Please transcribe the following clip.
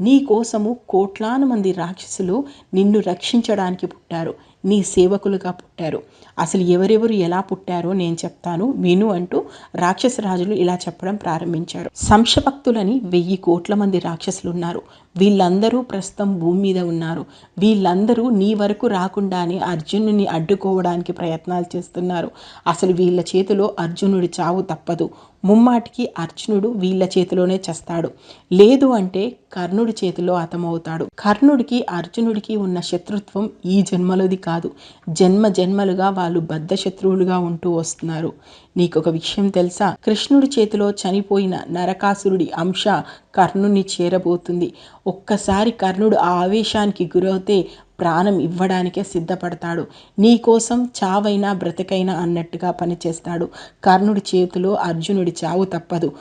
నీ కోసము కోట్లాను మంది రాక్షసులు నిన్ను రక్షించడానికి పుట్టారు. నీ సేవకులుగా పుట్టారు. అసలు ఎవరెవరు ఎలా పుట్టారో నేను చెప్తాను. విను అంటూ రాక్షస రాజులు ఇలా చెప్పడం ప్రారంభించారు. సంశభక్తులని వెయ్యి కోట్ల మంది రాక్షసులు ఉన్నారు. వీళ్ళందరూ ప్రస్తుతం భూమి మీద ఉన్నారు. వీళ్ళందరూ నీ వరకు రాకుండానే అర్జునుని అడ్డుకోవడానికి ప్రయత్నాలు చేస్తున్నారు. అసలు వీళ్ళ చేతిలో అర్జునుడి చావు తప్పదు. ముమ్మాటికి అర్జునుడు వీళ్ళ చేతిలోనే చస్తాడు. లేదు అంటే కర్ణుడు చేతిలో హతమవుతాడు. కర్ణుడికి అర్జునుడికి ఉన్న శత్రుత్వం ఈ జన్మలోది కాదు. జన్మ జన్మలుగా వాళ్ళు బద్ధ శత్రువులుగా ఉంటూ వస్తున్నారు. నీకొక విషయం తెలుసా? కృష్ణుడి చేతిలో చనిపోయిన నరకాసురుడి అంశ కర్ణుని చేరబోతుంది. ఒక్కసారి కర్ణుడు ఆ ఆవేశానికి గురవుతే ప్రాణం ఇవ్వడానికే సిద్ధపడతాడు. నీ కోసం చావైనా బ్రతకైనా అన్నట్టుగా పనిచేస్తాడు. కర్ణుడి చేతిలో అర్జునుడి చావు తప్పదు.